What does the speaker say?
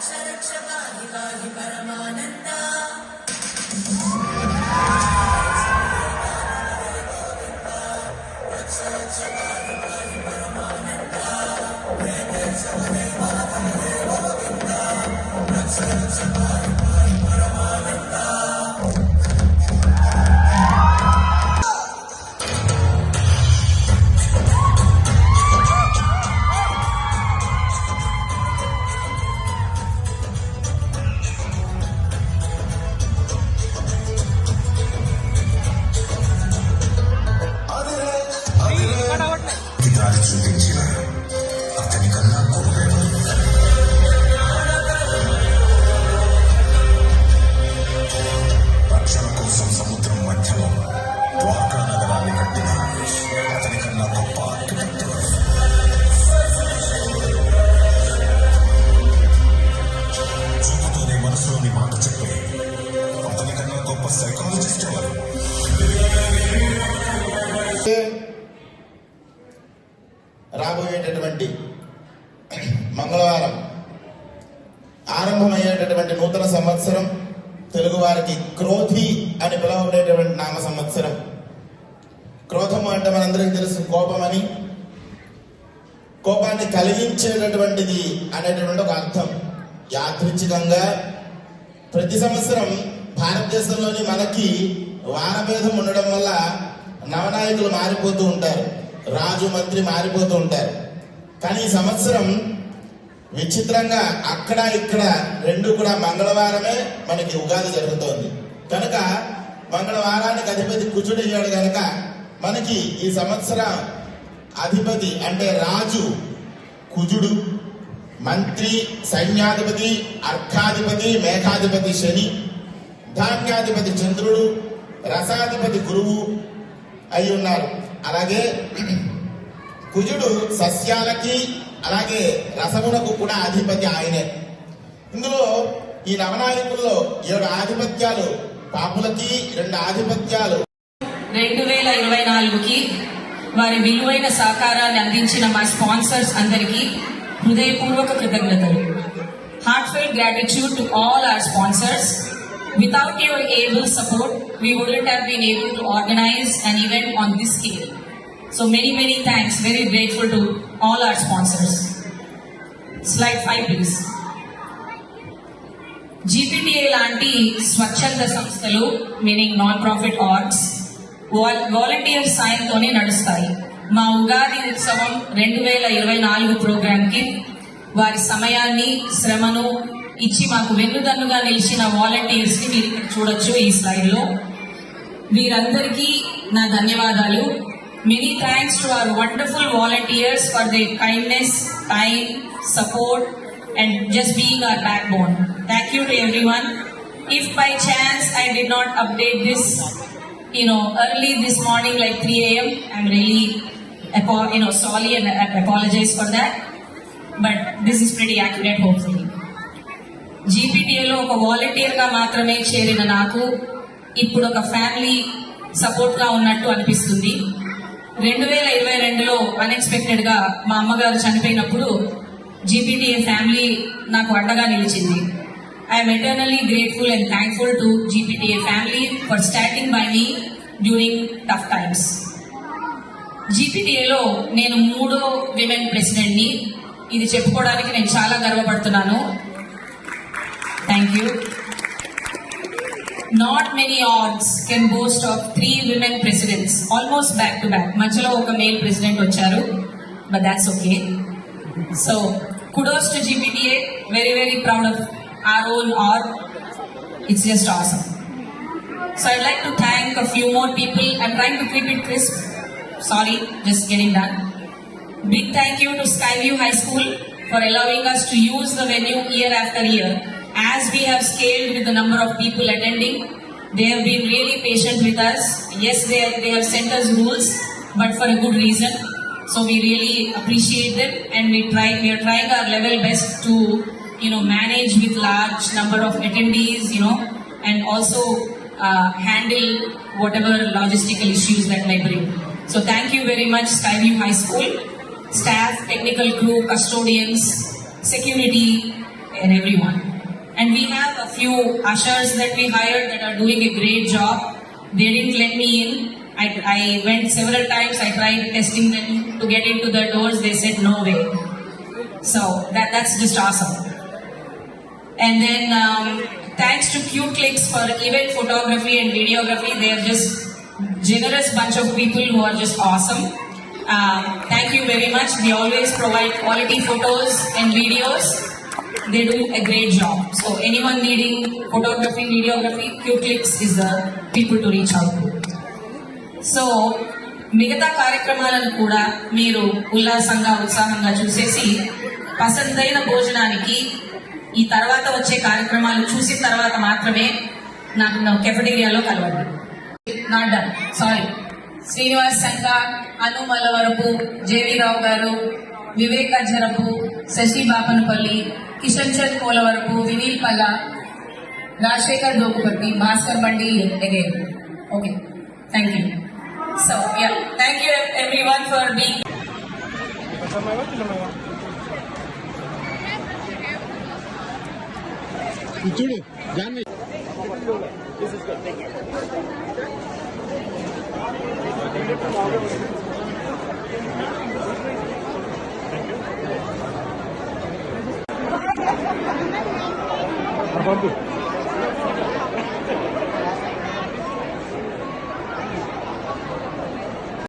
रक्षरक्षकाधिकारि परमानन् రాబోయేటటువంటి మంగళవారం ఆరంభమయ్యేటటువంటి నూతన సంవత్సరం తెలుగు వారికి క్రోధి అని పిలువబడేటువంటి నామ సంవత్సరం. క్రోధము అంటే మనందరికీ తెలుసు కోపమని. కోపాన్ని కలిగించేటటువంటిది అనేటువంటి ఒక అర్థం. యాదృచ్ఛికంగా ప్రతి సంవత్సరం భారతదేశంలోని మనకి వారభేదం ఉండడం వల్ల నవనాయకులు మారిపోతూ ఉంటారు. రాజు మంత్రి మారిపోతూ ఉంటారు. కానీ ఈ సంవత్సరం విచిత్రంగా అక్కడ ఇక్కడ రెండు కూడా మంగళవారమే మనకి ఉగాది జరుగుతోంది. కనుక మంగళవారానికి అధిపతి కుజుడు కనుక మనకి ఈ సంవత్సర అధిపతి అంటే రాజు కుజుడు మంత్రి సైన్యాధిపతి అర్థాధిపతి మేఘాధిపతి శని ధాన్యాధిపతి చంద్రుడు రసాధిపతి గురువు అయి ఉన్నారు. అలాగే కుజుడు సస్యాలకి అలాగే రసమునకు కూడా అధిపతి ఆయనే. ఇందులో ఈ నవనాయకుల్లో ఏడు ఆధిపత్యాలు పాపులకి రెండు ఆధిపత్యాలు. రెండు వేల ఇరవై నాలుగుకి వారి విలువైన సహకారాన్ని అందించిన మా స్పాన్సర్స్ అందరికీ హృదయపూర్వక కృతజ్ఞతలు. Heartfelt gratitude to all our sponsors Without your able support we wouldn't have been able to organise an event on this scale. So many, many thanks very grateful to all our sponsors slide five please GPTA లాంటి స్వచ్ఛంద సంస్థలు meaning non profit arts volunteer సాయంతోనే నడుస్తాయి. మా ఉగాది ఉత్సవం రెండు వేల ఇరవై నాలుగు ప్రోగ్రామ్కి వారి సమయాన్ని శ్రమను ఇచ్చి మాకు వెన్నుదన్నుగా నిలిచిన వాలంటీర్స్ని మీరు ఇక్కడ చూడొచ్చు ఈ స్లైడ్లో వీరందరికీ నా ధన్యవాదాలు many thanks to our wonderful volunteers for the kindness time support and just being our backbone thank you to everyone if by chance I did not update this you know, early this morning, like 3 a.m. I'm really, apo- you know, sorry and I apologize for that. But this is pretty accurate, hopefully. జీపీటీఏలో ఒక వాలంటీర్గా మాత్రమే చేరిన నాకు ఇప్పుడు ఒక family సపోర్ట్గా ఉన్నట్టు అనిపిస్తుంది. రెండు వేల ఇరవై రెండులో అన్ఎక్స్పెక్టెడ్గా మా అమ్మగారు చనిపోయినప్పుడు జీపీటీఏ ఫ్యామిలీ నాకు అండగా నిలిచింది. I'm eternally grateful and thankful to GPTA family for standing by me during tough times జీపీటీఏలో నేను మూడో విమెన్ ప్రెసిడెంట్ని ఇది చెప్పుకోవడానికి నేను చాలా గర్వపడుతున్నాను. Thank you. Not many odds can boast of three women presidents, almost back to back. Manchalo oka male president ocharu, but that's okay. So, kudos to GPDA. Very, very proud of our own org. It's just awesome. So I'd like to thank a few more people. I'm trying to keep it crisp. Sorry, just getting done. Big thank you to Skyview High School for allowing us to use the venue year after year. As we have scaled with the number of people attending, they have been really patient with us. Yes, they, they have sent us rules, but for a good reason. So we really appreciate them and we try, we are trying our level best to you know, manage with large number of attendees, you know, and also uh, handle whatever logistical issues that may bring. So thank you very much, Skyview High School, staff, technical crew, custodians, security, and everyone. And we have a few ushers that we hired that are doing a great job. They didn't let me in. I, I went several times. I tried testing them to get into the doors. They said no way. So that that's just awesome. And then um, thanks to Q-Clicks for event photography and videography. They are just generous bunch of people who are just awesome. Um, thank you very much. They always provide quality photos and videos. They do a great job. So anyone needing photography, videography, Q-Clicks is the people to reach out to. So మిగతా కార్యక్రమాలను కూడా మీరు ఉల్లాసంగా ఉత్సాహంగా చూసేసి పసందైన భోజనానికి ఈ తర్వాత వచ్చే కార్యక్రమాలు చూసిన తర్వాత మాత్రమే నాకు కెఫెటేరియాలో కలవండి నాట్ డన్ సారీ శ్రీనివాస్ శంక అను మల్లవరపు జేవి రావు గారు विवेक अजरप शशिबापनपल किशनचंद कोलवरप विनील पल राजशेखर दोगपति Bhaskar Bandi एगे okay thank you so yeah thank you everyone for be 아, 반대.